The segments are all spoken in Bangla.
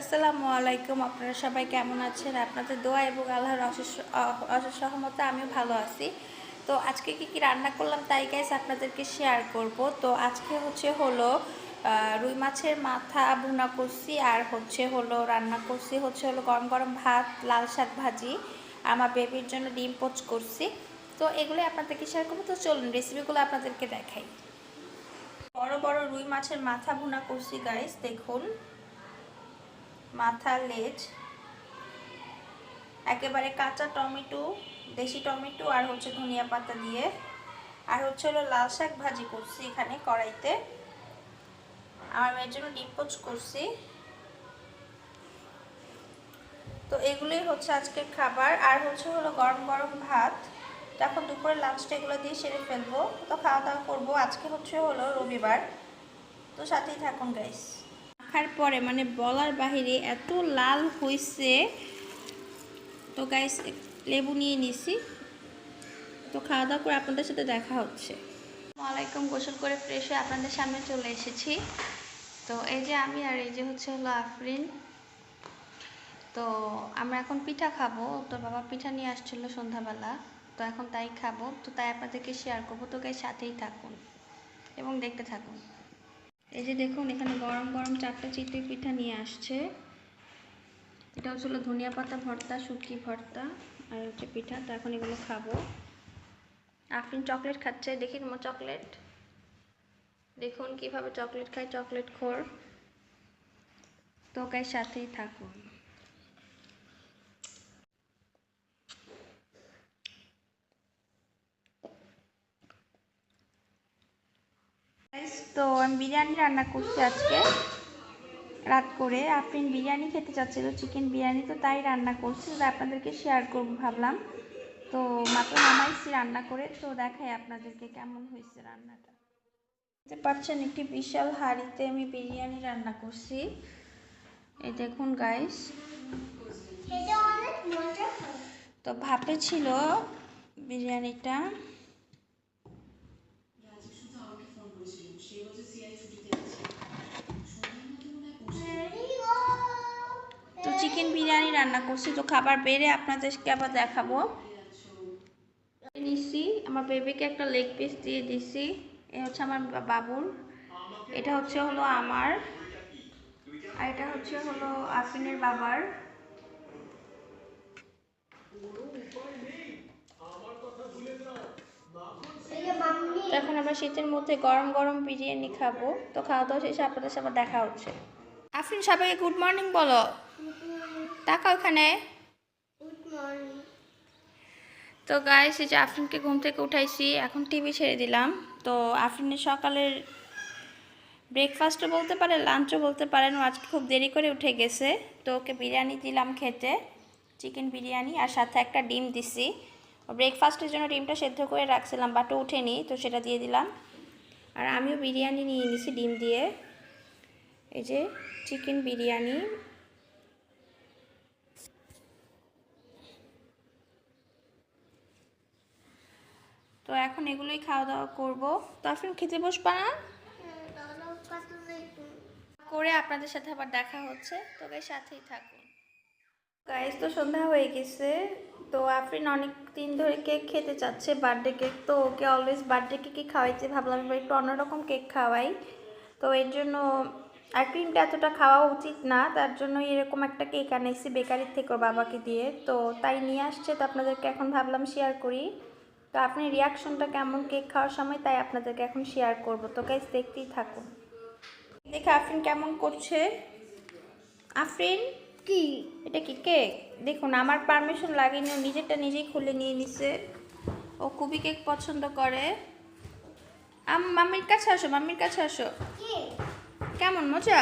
আসসালামু আলাইকুম আপনারা সবাই কেমন আছেন? আপনাদের দোয়া এবং আল্লাহর অশেষ অশেষ সহমতে আমিও ভালো আছি। তো আজকে কি কি রান্না করলাম তাই গাইস আপনাদেরকে শেয়ার করব। তো আজকে হচ্ছে হলো রুই মাছের মাথা ভুনা করছি আর হচ্ছে হলো রান্না করছি হচ্ছে হলো গরম গরম ভাত, লাল শাক ভাজি, আমার বেবির জন্য ডিম পোচ করছি। তো এগুলো আপনাদেরকে শেয়ার করব। তো চলুন রেসিপিগুলো আপনাদেরকে দেখাই। বড় বড় রুই মাছের মাথা ভুনা করছি গাইস দেখুন। মাথা, লেজ, একেবারে কাঁচা টমেটো, দেশি টমেটো, আর হচ্ছে ধনিয়া পাতা দিয়ে। আর হচ্ছে হলো লাল শাক ভাজি করছি এখানে কড়াইতে। আমার মেয়ের জন্য ডিম পোচ করছি। তো এগুলোই হচ্ছে আজকের খাবার। আর হচ্ছে হলো গরম গরম ভাত। যখন দুপুরে লাঞ্চটা এগুলো দিয়ে সেরে ফেলব। তো খাওয়া দাওয়া করব। আজকে হচ্ছে হলো রবিবার। তো সাথেই থাকুন গাইস মাখার পরে মানে বলার বাহিরে এত লাল হয়েছে তো গাইস লেবু নিয়ে নিছি। তো খাওয়া দাওয়া করে আপনাদের সাথে দেখা হচ্ছে। ওয়ালাইকুম, গোসল করে ফ্রেশ হয়ে আপনাদের সামনে চলে এসেছি। তো এই যে আমি আর এই যে হচ্ছে হলো আফরিন। তো আমরা এখন পিঠা খাব। তো বাবা পিঠা নিয়ে আসছিল সন্ধ্যাবেলা। তো এখন তাই খাব। তো তাই আপনাদেরকে শেয়ার করব। তো গাই সাথেই থাকুন এবং দেখতে থাকুন। এই যে দেখুন, এখানে গরম গরম চারটে চিতই পিঠা নিয়ে আসছে। এটা হচ্ছিল ধনিয়া পাতা ভর্তা, শুটকি ভর্তা, আর হচ্ছে পিঠা। তো এখন এগুলো খাব। আপনি চকলেট খাচ্ছে। দেখি তোমার চকলেট। দেখুন কীভাবে চকলেট খায়। চকলেট খোর। তো সাথেই থাকুন। তো আমি বিরিয়ানি রান্না করছি আজকে, রাত করে। আপনি বিরিয়ানি খেতে চাচ্ছিল চিকেন বিরিয়ানি, তো তাই রান্না করছি। আপনাদেরকে শেয়ার করব ভাবলাম। তো মাত্র নামাইছি রান্না করে। তো দেখাই আপনাদেরকে কেমন হয়েছে রান্নাটা। দেখতে পাচ্ছেন একটি বিশাল হাঁড়িতে আমি বিরিয়ানি রান্না করছি। এই দেখুন গাইস তো ভাপে ছিল বিরিয়ানিটা তো চিকেন বিরিয়ানি রান্না করছি। তো খাবার বেড়ে আপনাদেরকে আবার দেখাবো। নিচ্ছি। আমার বেবিকে একটা লেগ পিস দিয়ে দিছি এ হচ্ছে আমার বাবুর। এটা হচ্ছে হলো আমার। আর এটা হচ্ছে হলো আফিনের বাবার। এখন আমরা শীতের মধ্যে গরম গরম বিরিয়ানি খাব। তো খাওয়া দাওয়া শেষে আপনাদের সাথে দেখা হচ্ছে। আফরিন সবাইকে গুড মর্নিং বলো। টাকা ওখানে তো গাইস এই যে আফরিনকে ঘুম থেকে উঠাইছি এখন টিভি ছেড়ে দিলাম। তো আফরিনের সকালের ব্রেকফাস্টও বলতে পারে লাঞ্চও বলতে পারেন ও আজকে খুব দেরি করে উঠে গেছে। তো ওকে বিরিয়ানি দিলাম খেতে চিকেন বিরিয়ানি আর সাথে একটা ডিম দিছি। ও ব্রেকফাস্টের জন্য ডিমটা সেদ্ধ করে রাখছিলাম বাট উঠেনি তো সেটা দিয়ে দিলাম। আর আমিও বিরিয়ানি নিয়ে নিছি ডিম দিয়ে। এই যে চিকেন বিরিয়ানি তো এখন এগুলোই খাওয়া দাওয়া করব। তো আফরিন, খেতে বসবা না? করে আপনাদের সাথে আবার দেখা হচ্ছে। তো সাথেই থাকুন। গাইস তো সন্ধ্যা হয়ে গেছে। তো আফরিন অনেক দিন ধরে কেক খেতে চাচ্ছে বার্থডে কেক তো ওকে অলওয়েজ বার্থডে কেকই খাওয়াইছে ভাবলাম, এবার একটু অন্যরকম কেক খাওয়াই। তো এর জন্য আর এতটা খাওয়া উচিত না, তার জন্য এরকম একটা কেক আনাইছি বেকারির থেকে বাবাকে দিয়ে। তো তাই নিয়ে আসছে, তো আপনাদেরকে এখন ভাবলাম শেয়ার করি। তো আপনি রিয়াকশনটা কেমন? কেক খাওয়ার সময় তাই আপনাদেরকে এখন শেয়ার করব। তো গাইস দেখতেই থাকুন। দেখে আফরিন কেমন করছে? আফরিন? কি? এটা কি কেক দেখুন আমার পারমিশন লাগেনি ও নিজেরটা নিজেই খুলে নিয়ে নিছে। ও খুবই কেক পছন্দ করে। আম মাম্মির কাছে আসো মাম্মির কাছে আসো। কি? কেমন মজা?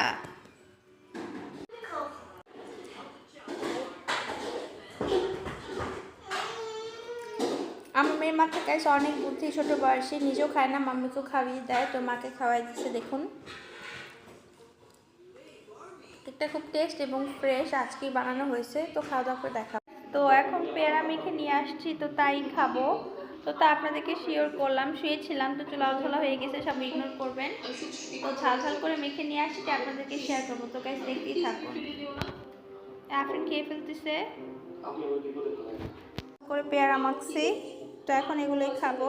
আমার মেয়ের মাকে কাছে অনেক বুদ্ধি ছোটো বয়সে নিজেও খায় না মাম্মিকেও খাইয়ে দেয় তো মাকে খাওয়াই দিচ্ছে দেখুন। কেকটা খুব টেস্ট এবং ফ্রেশ আজকেই বানানো হয়েছে তো খাওয়া দাওয়া করে দেখা তো এখন পেয়ারা মেখে নিয়ে আসছি তো তাই খাব। তো তা আপনাদেরকে শিওর করলাম শুয়েছিলাম তো চুলা ঝোলা হয়ে গেছে সব ইগনোর করবেন। তো ঝাল ঝাল করে মেখে নিয়ে আসছি আপনাদেরকে শেয়ার করব। তো গাইস দেখতেই থাকুন। আফরিন খেয়ে ফেলতেছে। করে পেয়ারা মাখছি। তো এখন এগুলোই খাব।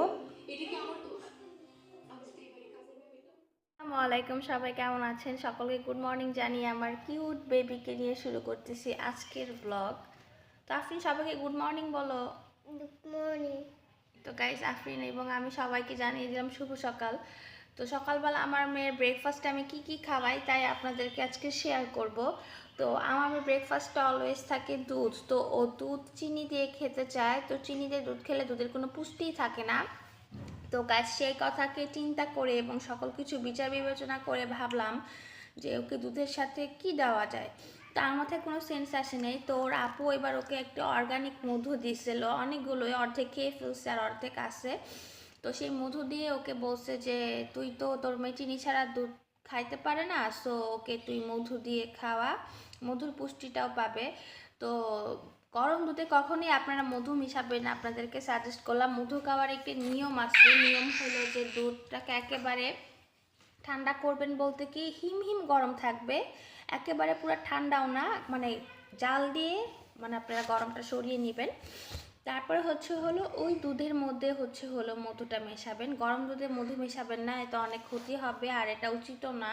আসসালামু আলাইকুম সবাই কেমন আছেন? সকলকে গুড মর্নিং জানিয়ে আমার কিউট বেবিকে নিয়ে শুরু করতেছি আজকের ব্লগ তো আফরিন সবাইকে গুড মর্নিং বলো। গুড মর্নিং তো গাইজ আফরিন এবং আমি সবাইকে জানিয়ে দিলাম শুভ সকাল। তো সকালবেলা আমার মেয়ের ব্রেকফাস্টে আমি কি কি খাওয়াই তাই আপনাদেরকে আজকে শেয়ার করব। তো আমার ব্রেকফাস্টটা অলওয়েজ থাকে দুধ। তো ও দুধ চিনি দিয়ে খেতে চায়। তো চিনি দিয়ে দুধ খেলে দুধের কোনো পুষ্টিই থাকে না। তো গাছ সেই কথাকে চিন্তা করে এবং সকল কিছু বিচার বিবেচনা করে ভাবলাম যে ওকে দুধের সাথে কি দেওয়া যায়? তো আমার মাথায় কোনো সেন্স আসে নেই। তো ওর আপু এবার ওকে একটা অর্গানিক মধু দিয়েছিল অনেকগুলোই, অর্ধেক খেয়ে ফেলছে আর অর্ধেক আছে। তো সেই মধু দিয়ে ওকে বলছে যে, তুই তো তোর মেয়ে চিনি ছাড়া দুধ খাইতে পারে না সো ওকে তুই মধু দিয়ে খাওয়া, মধুর পুষ্টিটাও পাবে। তো গরম দুধে কখনই আপনারা মধু মিশাবেন আপনাদেরকে সাজেস্ট করলাম, মধু খাওয়ার একটি নিয়ম আছে। নিয়ম হলো যে দুধটাকে একেবারে ঠান্ডা করবেন বলতে কি, হিম হিম গরম থাকবে। একেবারে পুরো ঠান্ডাও না মানে জাল দিয়ে মানে আপনারা গরমটা সরিয়ে নেবেন। তারপরে হচ্ছে হলো ওই দুধের মধ্যে হচ্ছে হলো মধুটা মেশাবেন। গরম দুধে মধু মেশাবেন না এটা অনেক ক্ষতি হবে আর এটা উচিতও না।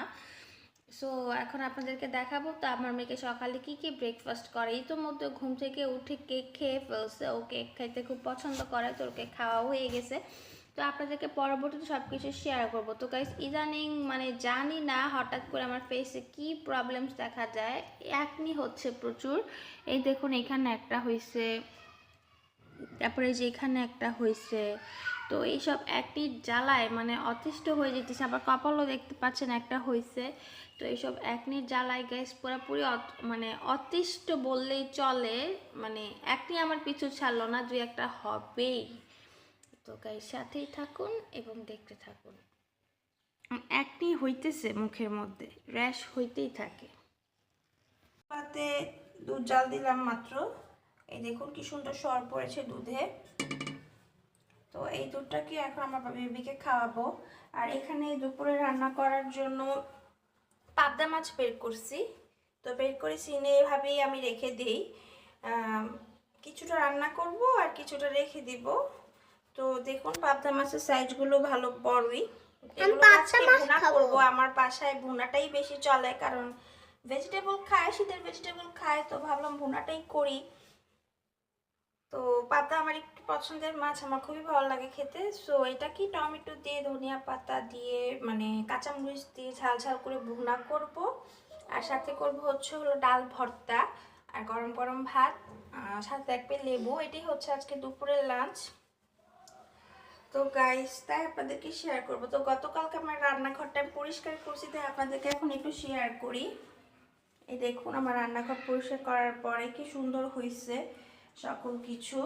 সো এখন আপনাদেরকে দেখাবো তো আমার মেয়েকে সকালে কি কি ব্রেকফাস্ট করে। এই তো মধ্যে ঘুম থেকে উঠে কেক খেয়ে ফেলছে, ও কেক খাইতে খুব পছন্দ করে, তো ওকে খাওয়া হয়ে গেছে। তো আপনাদেরকে পরবর্তীতে সব কিছু শেয়ার করব। তো গাইস ইদানিং মানে জানি না হঠাৎ করে আমার ফেসে কি প্রবলেমস দেখা যায়। একনি হচ্ছে প্রচুর। এই দেখুন, এখানে একটা হয়েছে তারপরে যে এখানে একটা হয়েছে তো এইসব একটি জ্বালায় মানে অতিষ্ঠ হয়ে যেতেছে, আবার কপালও দেখতে পাচ্ছেন একটা হয়েছে তো এইসব একনির জ্বালায় গ্যাস পুরোপুরি মানে অতিষ্ঠ বললেই চলে মানে একনি আমার পিছু ছাড়লো না, দুই একটা হবেই। তো গাইর সাথেই থাকুন এবং দেখতে থাকুন। একনি হইতেছে মুখের মধ্যে র্যাশ হইতেই থাকে। দুধ জাল দিলাম মাত্র। এই দেখুন কি সুন্দর সর পড়েছে দুধে। তো এই দুধটাকে এখন আমার বেবিকে খাওয়াবো। আর এখানে দুপুরে রান্না করার জন্য পাবদা মাছ বের করছি। তো বের করে সিনে এভাবেই আমি রেখে দিই। কিছুটা রান্না করব আর কিছুটা রেখে দিব। তো দেখুন পাবদা মাছের সাইজগুলো ভালো বড়ই। ভুনা করব আমার বাসায় ভুনাটাই বেশি চলে। কারণ ভেজিটেবল খায় শীতের ভেজিটেবল খায় তো ভাবলাম ভুনাটাই করি। তো পাতা আমার একটু পছন্দের মাছ, আমার খুবই ভালো লাগে খেতে। সো এটা কি টমেটো দিয়ে, ধনিয়া পাতা দিয়ে মানে কাঁচামরিচ দিয়ে ঝাল ঝাল করে ভুনা করব? আর সাথে করব হচ্ছে হলো ডাল ভর্তা আর গরম গরম ভাত সাথে থাকবে লেবু। এটাই হচ্ছে আজকে দুপুরের লাঞ্চ তো গাইস তাই আপনাদেরকে শেয়ার করব। তো গতকালকে আমার রান্নাঘরটা আমি পরিষ্কার করছি, তাই আপনাদেরকে এখন একটু শেয়ার করি। এই দেখুন, আমার রান্নাঘর পরিষ্কার করার পরে কি সুন্দর হয়েছে সকল কিছু।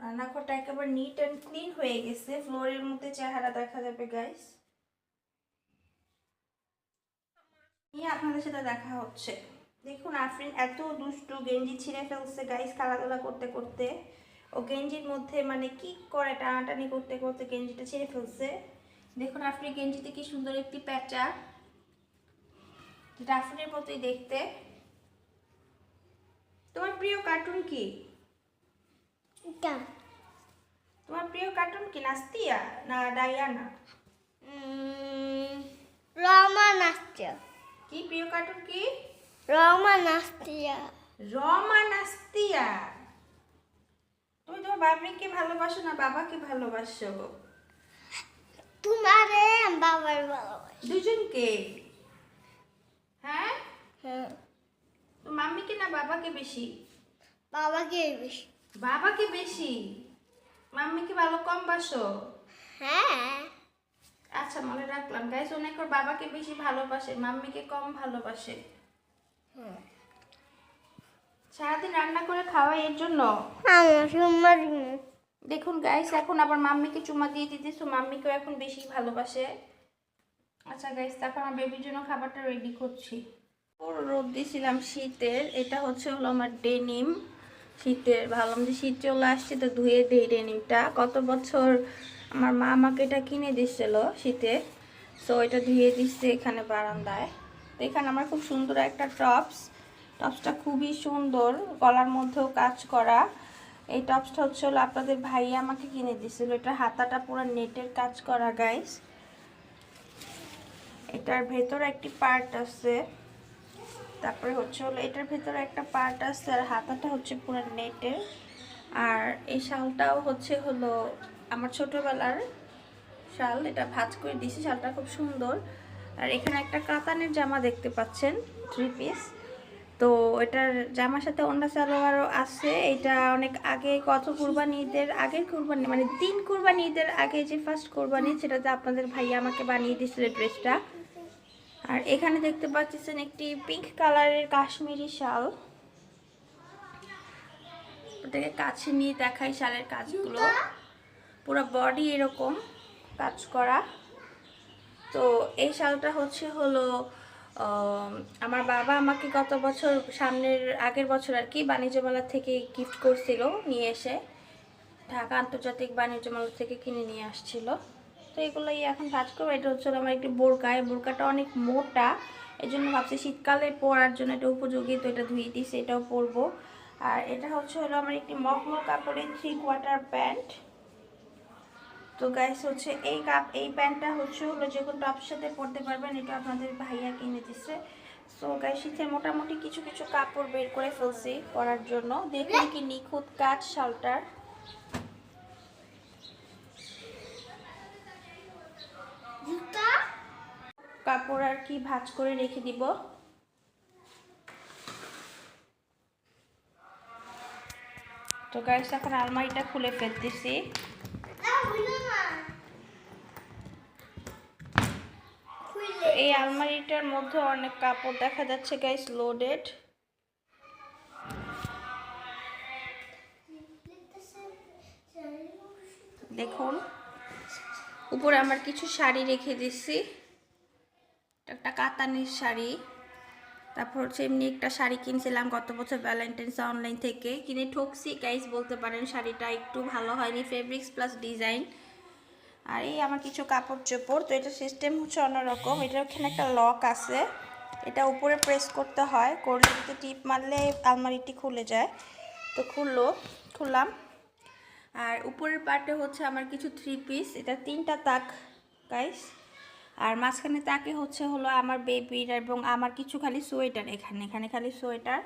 রান্নাঘরটা একেবারে নিট অ্যান্ড ক্লিন হয়ে গেছে। ফ্লোরের মধ্যে চেহারা দেখা যাবে গাইস নিয়ে আপনাদের সাথে দেখা হচ্ছে। দেখুন আফরিন এত দুষ্টু গেঞ্জি ছিঁড়ে ফেলছে গাইস খেলাধুলা করতে করতে। ও গেঞ্জির মধ্যে মানে কি করে টানাটানি করতে করতে গেঞ্জিটা ছেড়ে ফেলছে? দেখুন আফরিন গেঞ্জিতে কি সুন্দর একটি প্যাঁচা যেটা আফরিনের মতোই দেখতে। তোমার প্রিয় কার্টুন কি? তোমার প্রিয় কার্টুন কি নাস্তিয়া না ডায়ানা? রমা নাচছে কি প্রিয় কার্টুন কি? রমা নাচছে রমা নাস্তিয়া। তোমার বাবাকে ভালোবাসো না বাবাকে ভালোবাসো? তোমারে বাবার ভালোবাসি। দুজনকে? হ্যাঁ? হ্যাঁ। মাম্মিকে না বাবাকে বেশি? বাবাকে বেশি। বাবাকে বেশি? মাম্মিকে ভালো কম বাসো? হ্যাঁ। আচ্ছা মনে রাখলাম। গাইস অনেক বাবাকে বেশি ভালোবাসে মাম্মিকে কম ভালোবাসে। হুম। সারাদিন রান্না করে খাওয়া এর জন্য? দেখুন গাইস এখন আবার মাম্মিকে চুমা দিয়ে দিতে তো মাম্মিকেও এখন বেশি ভালোবাসে। আচ্ছা গাইস তারপর আমার বেবির জন্য খাবারটা রেডি করছি। পুরো রোদ দিয়েছিলাম শীতের এটা হচ্ছে হলো আমার ডেনিম শীতের ভাবলাম যে শীত চলে আসছে তো ধুয়ে দিই ডেনিমটা গত বছর আমার মা আমাকে এটা কিনে দিচ্ছিল শীতে সো এটা ধুয়ে দিচ্ছে এখানে বারান্দায়। তো এখানে আমার খুব সুন্দর একটা টপস টপসটা খুবই সুন্দর, গলার মধ্যেও কাজ করা। এই টপসটা হচ্ছে হলো আপনাদের ভাই আমাকে কিনে দিয়েছিল এটা হাতাটা পুরো নেটের কাজ করা গাইস এটার ভেতরে একটি পার্ট আছে। তারপরে হচ্ছে হলো এটার ভেতরে একটা পার্ট আছে আর হাতাটা হচ্ছে পুরো নেটের। আর এই শালটাও হচ্ছে হলো আমার ছোটবেলার শাল। এটা ভাঁজ করে দিয়েছি, শালটা খুব সুন্দর। আর এখানে একটা কাতানের জামা দেখতে পাচ্ছেন থ্রি পিস তো এটার জামার সাথে অন্য সালোয়ারও আছে। এটা অনেক আগে কত কুরবানি ঈদের আগের কুরবানি মানে তিন কুরবানি ঈদের আগে যে ফার্স্ট কুরবানি, সেটাতে আপনাদের ভাইয়া আমাকে বানিয়ে দিয়েছিল ড্রেসটা আর এখানে দেখতে পাচ্ছেন একটি পিঙ্ক কালারের কাশ্মীরি শাল। ওটাকে কাছে নিয়ে দেখাই শালের কাজগুলো। পুরো বডি এরকম কাজ করা। তো এই শালটা হচ্ছে হলো আমার বাবা আমাকে গত বছর, সামনের আগের বছর আর কি বাণিজ্য মেলা থেকে গিফট করছিল নিয়ে এসে। ঢাকা আন্তর্জাতিক বাণিজ্য মেলা থেকে কিনে নিয়ে আসছিল। তো এগুলোই এখন কাজ করব। এটা হচ্ছে আমার একটি বোরকা। এই বোরকাটা অনেক মোটা। এই জন্য ভাবছি শীতকালে পরার জন্য এটা উপযোগী। তো এটা ধুয়ে দিয়েছি এটাও পরবো। আর এটা হচ্ছে হলো আমার একটি মখমল কাপড়ের থ্রি কোয়ার্টার প্যান্ট তো গাইস হচ্ছে এই কাপ এই প্যান্টটা হচ্ছে হলো যে কোনো টপের সাথে পরতে পারবেন। এটা আপনাদের ভাইয়া কিনে দিচ্ছে সো গাইস শীতের মোটামুটি কিছু কিছু কাপড় বের করে ফেলছি পরার জন্য। দেখুন কি নিখুঁত কাজ শালটার। কাপড় আর কি ভাঁজ করে রেখে দিব। তো গাইস এখন আলমারিটা খুলে ফেলতেছি। এই আলমারিটার মধ্যে অনেক কাপড় দেখা যাচ্ছে গাইস লোডেড দেখুন, উপরে আমার কিছু শাড়ি রেখে দিচ্ছি। একটা কাতানির শাড়ি। তারপর হচ্ছে এমনি একটা শাড়ি কিনছিলাম গত বছর ভ্যালেন্টাইন্স অনলাইন থেকে। কিনে ঠকছি গাইস বলতে পারেন শাড়িটা একটু ভালো হয়নি ফেব্রিক্স প্লাস ডিজাইন আর এই আমার কিছু কাপড় চোপড়, তো এটা সিস্টেম হচ্ছে অন্যরকম। এটার ওখানে একটা লক আছে। এটা উপরে প্রেস করতে হয়, করলে এটাতে টিপ মারলে আলমারিটি খুলে যায়। তো খুললো, খুললাম। আর উপরের পার্টে হচ্ছে আমার কিছু থ্রি পিস এটা তিনটা তাক গাইস আর মাঝখানে তাকে হচ্ছে হলো আমার বেবির এবং আমার কিছু খালি সোয়েটার এখানে এখানে খালি সোয়েটার।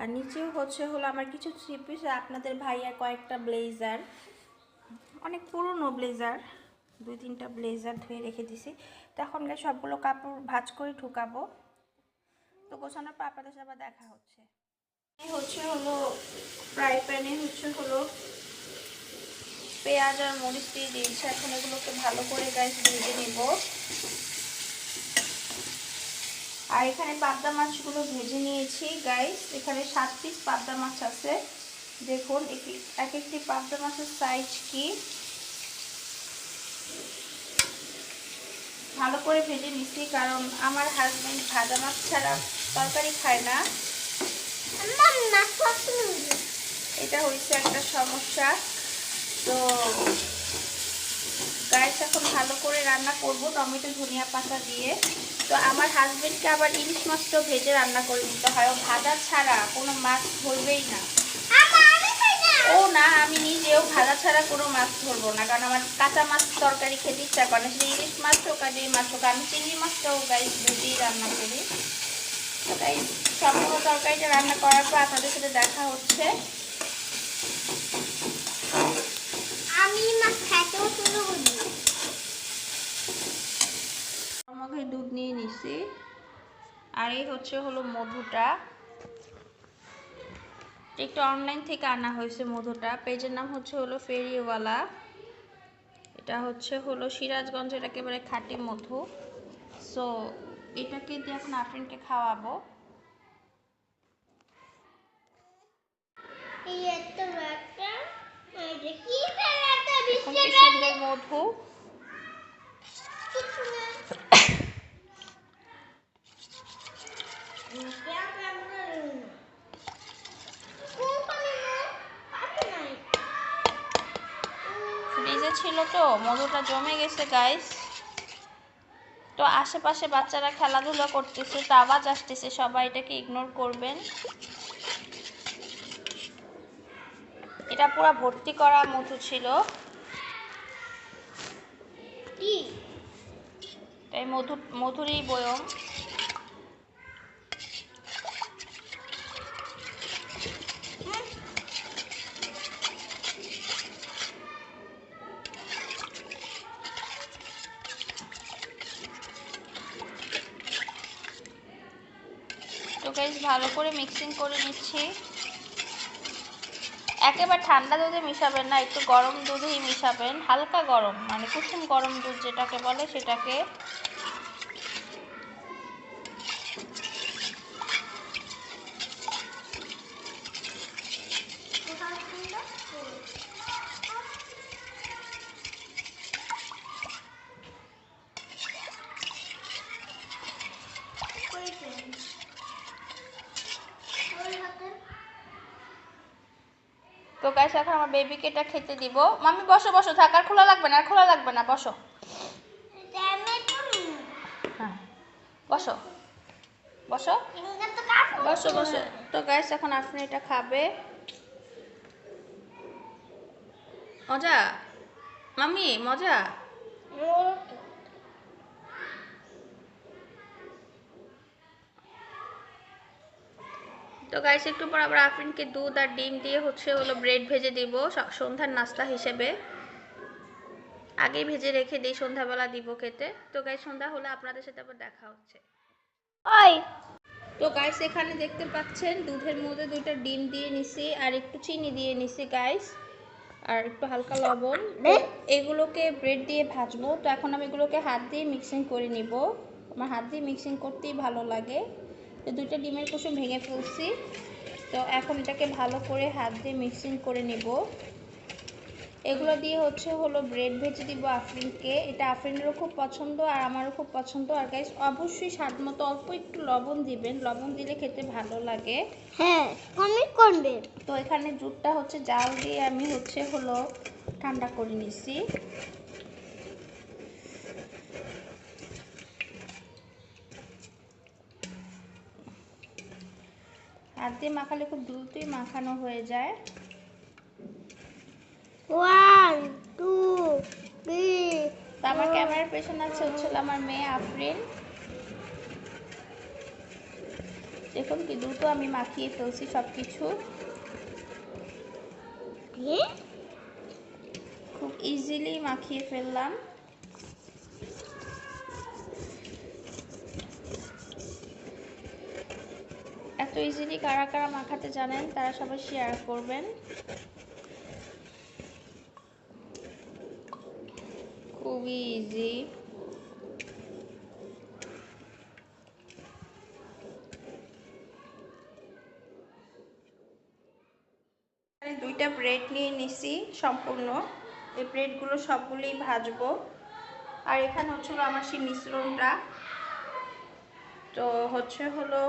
আর নিচেও হচ্ছে হলো আমার কিছু থ্রি পিস আপনাদের ভাইয়া কয়েকটা ব্লেজার অনেক পুরনো ব্লেজার দুই তিনটা ব্লেজার ধুয়ে রেখে দিছি। তো এখন সবগুলো কাপড় ভাঁজ করে ঢুকাবো। তো গোছানোর পর আপনাদের সাথে দেখা হচ্ছে। হচ্ছে হলো ফ্রাই প্যানে হচ্ছে হলো পেঁয়াজ আর মরিচ দিয়ে দিয়েছি। এখন এগুলোকে ভালো করে গাছ ভেজে নেব। আর এখানে পাবদা মাছগুলো ভেজে নিয়েছি গাইস এখানে সাত পিস পাবদা মাছ আছে। দেখুন, এক- এক একটি পাবদা মাছের সাইজ কি? ভালো করে ভেজে নিচ্ছি কারণ আমার হাজবেন্ড ভাজা মাছ ছাড়া তরকারি খায় না। এটা হয়েছে একটা সমস্যা। তো গাইস এখন ভালো করে রান্না করব টমেটো, ধনিয়া পাতা দিয়ে। তো আমার হাজবেন্ডকে আবার ইলিশ মাছটাও ভেজে রান্না করে দিতে হয়। ও ভাজা ছাড়া কোনো মাছ ধরবেই না। ও না, আমি নিজেও ভাজা ছাড়া কোনো মাছ ধরবো না, কারণ আমার কাঁচা মাছ তরকারি খেতে ইচ্ছা করে না। সেটা ইলিশ মাছ হোক আর মাছ হোক, আমি চিংড়ি মাছটাও গাইস ভেজেই রান্না করি। তাই সম্পূর্ণ তরকারিটা রান্না করার পর আপনাদের সাথে দেখা হচ্ছে। আমি মাছ খাইতেও শুরু করি। আমাকে দুধ নিয়ে নিছি। আর এই হচ্ছে হলো মধুটা। একটু অনলাইন থেকে আনা হয়েছে মধুটা। পেজের নাম হচ্ছে হলো ফেরিওয়ালা। এটা হচ্ছে হলো সিরাজগঞ্জের একেবারে খাঁটি মধু। সো এটাকে দিয়ে এখন আফরিনকে খাওয়াবো। এই এত একটা এটা কি ফেলাটা এখন কি বিস্কুট সুন্দর মধু কিছু না কোন পানি না ফ্রিজে ছিল তো মধুটা জমে গেছে গাইস তো আশেপাশে বাচ্চারা খেলাধুলা করতেছে তো আওয়াজ আসতেছে সবাই এটাকে ইগনোর করবেন। এটা পুরো ভর্তি করা মধু ছিল। এই মধু মধুরই বয়ম। গাইস ভালো করে মিক্সিং করে নিচ্ছি। একেবারে ঠান্ডা দুধে মিশাবেন না, একটু গরম দুধেই মিশাবেন, হালকা গরম মানে কুসুম গরম দুধ যেটাকে বলে সেটাকে তো গাইস এখন আমার বেবিকে এটা খেতে দিব। মামি বসো বসো, থাক, আর খোলা লাগবে না, আর খোলা লাগবে না, বসো। হ্যাঁ বসো। বসো। বসো বসো। তো গাইস এখন আপনি এটা খাবে। মজা? মামি মজা। তো গাইস একটু পর আবার আফরিনকে দুধ আর ডিম দিয়ে হচ্ছে হলো ব্রেড ভেজে দিব সন্ধ্যার নাস্তা হিসেবে। আগেই ভেজে রেখে দিই সন্ধ্যাবেলা দিব খেতে। তো গাইস সন্ধ্যা হলে আপনাদের সাথে আবার দেখা হচ্ছে। ওই। তো গাইস এখানে দেখতে পাচ্ছেন দুধের মধ্যে দুইটা ডিম দিয়ে নিছি আর একটু চিনি দিয়ে নিছি গাইস আর একটু হালকা লবণ। এগুলোকে ব্রেড দিয়ে ভাজবো। তো এখন আমি এগুলোকে হাত দিয়ে মিক্সিং করে নিব। আমার হাত দিয়ে মিক্সিং করতেই ভালো লাগে। তো দুইটা ডিমের কুসুম ভেঙে ফেলছি। তো এখন এটাকে ভালো করে হাত দিয়ে মিক্সিং করে নিব। এগুলো দিয়ে হচ্ছে হলো ব্রেড ভেজে দিব আফরিনকে। এটা আফরিনেরও খুব পছন্দ আর আমারও খুব পছন্দ। আর গাইস অবশ্যই স্বাদ মতো অল্প একটু লবণ দিবেন। লবণ দিলে খেতে ভালো লাগে। হ্যাঁ কমেন্ট করবে। তো এখানে দুধটা হচ্ছে জাল দিয়ে আমি হচ্ছে হলো ঠান্ডা করে নিছি। হাত দিয়ে মাখালে খুব দ্রুতই মাখানো হয়ে যায়। ওয়ান টু থ্রি তো আমার ক্যামেরার পেছনে আছে হচ্ছে আমার মেয়ে আফরিন। দেখুন কি দ্রুত আমি মাখিয়ে ফেলছি সব কিছু খুব ইজিলি মাখিয়ে ফেললাম এত ইজিলি কারা কারা মাখাতে জানেন, তারা সবাই শেয়ার করবেন। খুবই ইজি দুইটা ব্রেড নিয়ে নিছি সম্পূর্ণ। এই ব্রেডগুলো সবগুলোই ভাজবো। আর এখানে হচ্ছিল আমার সেই মিশ্রণটা। তো হচ্ছে হলো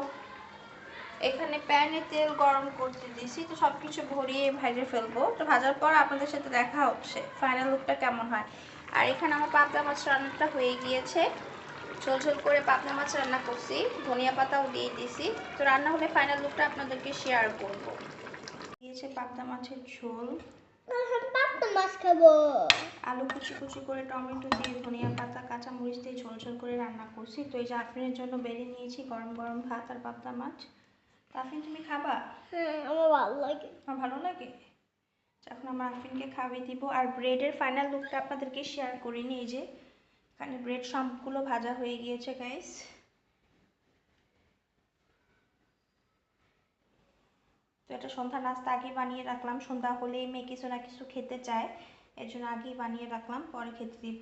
এখানে প্যানে তেল গরম করতে দিছি তো সব কিছু ভরিয়ে ভেজে ফেলব। তো ভাজার পর আপনাদের সাথে দেখা হচ্ছে ফাইনাল লুকটা কেমন হয়। আর এখানে আমার পাবদা মাছ রান্নাটা হয়ে গিয়েছে। ঝোল ঝোল করে পাবদা মাছ রান্না করছি ধনিয়া পাতাও দিয়ে দিছি। তো রান্না হলে ফাইনাল লুকটা আপনাদেরকে শেয়ার করব। দিয়েছে পাবদা মাছের ঝোল। মাছ খাব। আলু কুচি কুচি করে টমেটো দিয়ে ধনিয়া পাতা কাঁচা মরিচ দিয়ে ঝোল ঝোল করে রান্না করছি। তো এই যে আফরিনের জন্য বেড়ে নিয়েছি গরম গরম ভাত আর পাবদা মাছ। তো আফরিন তুমি খাবা? হ্যাঁ আমার ভালো লাগে। আমার ভালো লাগে? তো এখন আমার আফরিনকে খাওয়িয়ে দিব। আর ব্রেডের ফাইনাল লুকটা আপনাদেরকে শেয়ার করিনি এই যে। এখানে ব্রেড সবগুলো ভাজা হয়ে গিয়েছে গাইস তো এটা সন্ধ্যা নাস্তা আগে বানিয়ে রাখলাম। সন্ধ্যা হলেই মেয়ে কিছু না কিছু খেতে চায়। এর জন্য আগেই বানিয়ে রাখলাম পরে খেতে দিব।